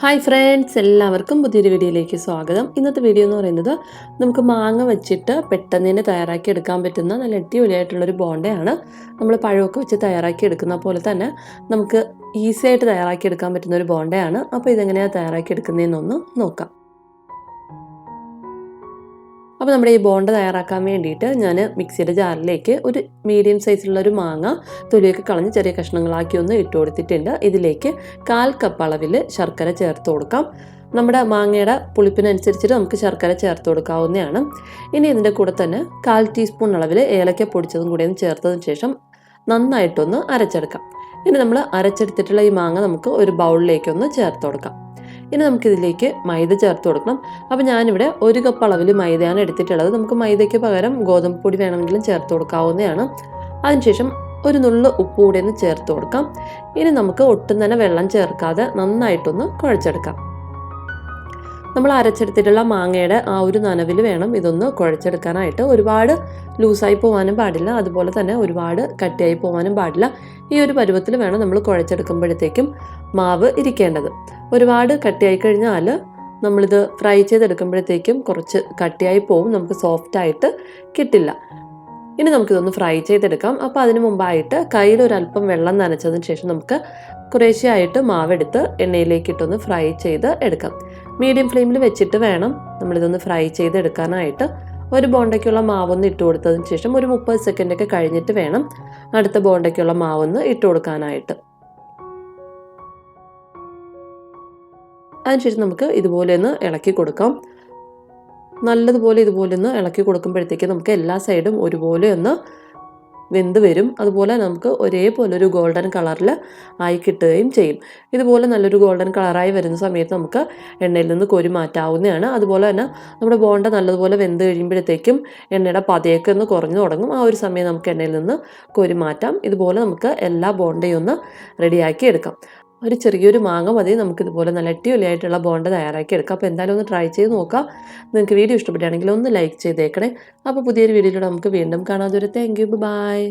Hi friends എല്ലാവർക്കും പുതിയൊരു വീഡിയോയിലേക്ക് സ്വാഗതം. ഇന്നത്തെ വീഡിയോ എന്ന് പറയുന്നത് നമുക്ക് മാങ്ങ വെച്ചിട്ട് പെട്ടെന്ന് തന്നെ തയ്യാറാക്കി എടുക്കാൻ പറ്റുന്ന നല്ല അടിപൊളിയായിട്ടുള്ളൊരു ബോണ്ടയാണ്. നമ്മൾ പഴമൊക്കെ വെച്ച് തയ്യാറാക്കി എടുക്കുന്ന പോലെ തന്നെ നമുക്ക് ഈസി ആയിട്ട് തയ്യാറാക്കി എടുക്കാൻ പറ്റുന്ന ഒരു ബോണ്ടയാണ്. അപ്പോൾ ഇതെങ്ങനെയാണ് തയ്യാറാക്കി എടുക്കുന്നതെന്നൊന്ന് നോക്കാം. അപ്പോൾ നമ്മുടെ ഈ ബോണ്ട തയ്യാറാക്കാൻ വേണ്ടിയിട്ട് ഞാൻ മിക്സിയുടെ ജാറിലേക്ക് ഒരു മീഡിയം സൈസിലുള്ള ഒരു മാങ്ങ തൊലിയൊക്കെ കളഞ്ഞ് ചെറിയ കഷ്ണങ്ങളാക്കി ഒന്ന് ഇട്ട് കൊടുത്തിട്ടുണ്ട്. ഇതിലേക്ക് കാൽ കപ്പ് അളവിൽ ശർക്കര ചേർത്ത് കൊടുക്കാം. നമ്മുടെ മാങ്ങയുടെ പുളിപ്പിനനുസരിച്ചിട്ട് നമുക്ക് ശർക്കര ചേർത്ത് കൊടുക്കാവുന്നതാണ്. ഇനി ഇതിന്റെ കൂടെ തന്നെ കാൽ ടീസ്പൂൺ അളവിൽ ഏലക്ക പൊടിച്ചതും കൂടെ ഒന്ന് ചേർത്തതിന് ശേഷം നന്നായിട്ടൊന്ന് അരച്ചെടുക്കാം. ഇനി നമ്മൾ അരച്ചെടുത്തിട്ടുള്ള ഈ മാങ്ങ നമുക്ക് ഒരു ബൗളിലേക്കൊന്ന് ചേർത്ത് കൊടുക്കാം. ഇനി നമുക്കിതിലേക്ക് മൈദ ചേർത്ത് കൊടുക്കണം. അപ്പോൾ ഞാനിവിടെ ഒരു കപ്പ് അളവിൽ മൈദയാണ് എടുത്തിട്ടുള്ളത്. നമുക്ക് മൈദയ്ക്ക് പകരം ഗോതമ്പ് പൊടി വേണമെങ്കിലും ചേർത്ത് കൊടുക്കാവുന്നതാണ്. അതിനുശേഷം ഒരു നുള്ളു ഉപ്പ് കൂടി ഒന്ന് ചേർത്ത് കൊടുക്കാം. ഇനി നമുക്ക് ഒട്ടും തന്നെ വെള്ളം ചേർക്കാതെ നന്നായിട്ടൊന്ന് കുഴച്ചെടുക്കാം. നമ്മൾ അരച്ചെടുത്തിട്ടുള്ള മാങ്ങയുടെ ആ ഒരു നനവിൽ വേണം ഇതൊന്ന് കുഴച്ചെടുക്കാനായിട്ട്. ഒരുപാട് ലൂസായി പോകാനും പാടില്ല. അതുപോലെ തന്നെ ഒരുപാട് കട്ടിയായി പോകാനും പാടില്ല. ഈ ഒരു പരുവത്തിൽ വേണം നമ്മൾ കുഴച്ചെടുക്കുമ്പോഴത്തേക്കും മാവ് ഇരിക്കേണ്ടത്. ഒരുപാട് കട്ടിയായി കഴിഞ്ഞാൽ നമ്മളിത് ഫ്രൈ ചെയ്തെടുക്കുമ്പോഴത്തേക്കും കുറച്ച് കട്ടിയായി പോവും നമുക്ക് സോഫ്റ്റ് ആയിട്ട് കിട്ടില്ല. ഇനി നമുക്കിതൊന്ന് ഫ്രൈ ചെയ്തെടുക്കാം. അപ്പോൾ അതിന് മുമ്പായിട്ട് കയ്യിൽ ഒരല്പം വെള്ളം നനച്ചതിന് ശേഷം നമുക്ക് കുറേശ്ശെയായിട്ട് മാവെടുത്ത് എണ്ണയിലേക്ക് ഇട്ടൊന്ന് ഫ്രൈ ചെയ്ത് എടുക്കാം. മീഡിയം ഫ്ലെയിമിൽ വെച്ചിട്ട് വേണം നമ്മളിതൊന്ന് ഫ്രൈ ചെയ്തെടുക്കാനായിട്ട്. ഒരു ബോണ്ടയ്ക്കുള്ള മാവൊന്ന് ഇട്ട് കൊടുത്തതിന് ശേഷം ഒരു മുപ്പത് സെക്കൻഡൊക്കെ കഴിഞ്ഞിട്ട് വേണം അടുത്ത ബോണ്ടയ്ക്കുള്ള മാവൊന്ന് ഇട്ട് കൊടുക്കാനായിട്ട്. അതിനുശേഷം നമുക്ക് ഇതുപോലെ ഒന്ന് ഇളക്കി കൊടുക്കാം. നല്ലതുപോലെ ഇതുപോലെ ഒന്ന് ഇളക്കി കൊടുക്കുമ്പോഴത്തേക്ക് നമുക്ക് എല്ലാ സൈഡും ഒരുപോലെ ഒന്ന് വെന്ത് വരും. അതുപോലെ നമുക്ക് ഒരേപോലെ ഒരു ഗോൾഡൻ കളറിൽ ആയി കിട്ടുകയും ചെയ്യും. ഇതുപോലെ നല്ലൊരു ഗോൾഡൻ കളറായി വരുന്ന സമയത്ത് നമുക്ക് എണ്ണയിൽ നിന്ന് കോരി മാറ്റാവുന്നതാണ്. അതുപോലെ തന്നെ നമ്മുടെ ബോണ്ട നല്ലതുപോലെ വെന്ത് കഴിയുമ്പോഴത്തേക്കും എണ്ണയുടെ പതയൊക്കെ ഒന്ന് കുറഞ്ഞു തുടങ്ങും. ആ ഒരു സമയം നമുക്ക് എണ്ണയിൽ നിന്ന് കോരി മാറ്റാം. ഇതുപോലെ നമുക്ക് എല്ലാ ബോണ്ടയും ഒന്ന് റെഡിയാക്കി എടുക്കാം. ഒരു ചെറിയൊരു മാങ്ങ മതി. നമുക്കിതുപോലെ നല്ല അടിപൊളിയായിട്ടുള്ള ബോണ്ട തയ്യാറാക്കി എടുക്കാം. അപ്പോൾ എന്തായാലും ഒന്ന് ട്രൈ ചെയ്ത് നോക്കാം. നിങ്ങൾക്ക് വീഡിയോ ഇഷ്ടപ്പെടുകയാണെങ്കിൽ ഒന്ന് ലൈക്ക് ചെയ്തേക്കണേ. അപ്പോൾ പുതിയൊരു വീഡിയോയിലൂടെ നമുക്ക് വീണ്ടും കാണാതെ ഒരു താങ്ക് യു ബൈ